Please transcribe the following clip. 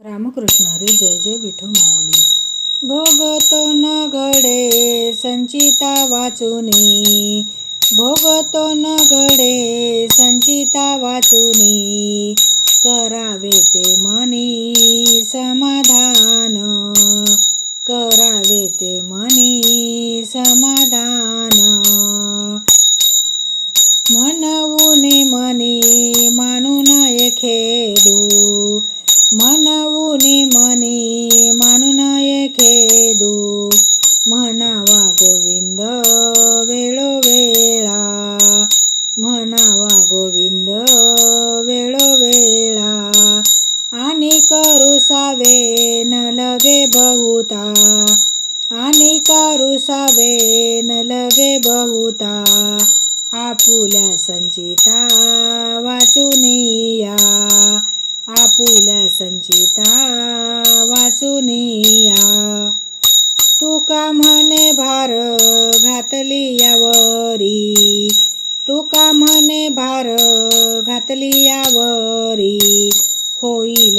रामकृष्ण हरी जय जय विठू माऊली. भोगतो न घडे संचिता वाचुनी. भोगतो न घडे संचिता वाचुनी. करावे ते मनी समाधान. करावे ते मनी समाधान. म्हणवून मनी मानून खेदू. बहुता. आणि कारुसा वेन लगे बहुता. आपुल्या संचिता वाचून या आपुल्या संचिता वाचून या तुका म्हणे भार घातली यावरी. तुका म्हणे भार घातली यावरी. होईल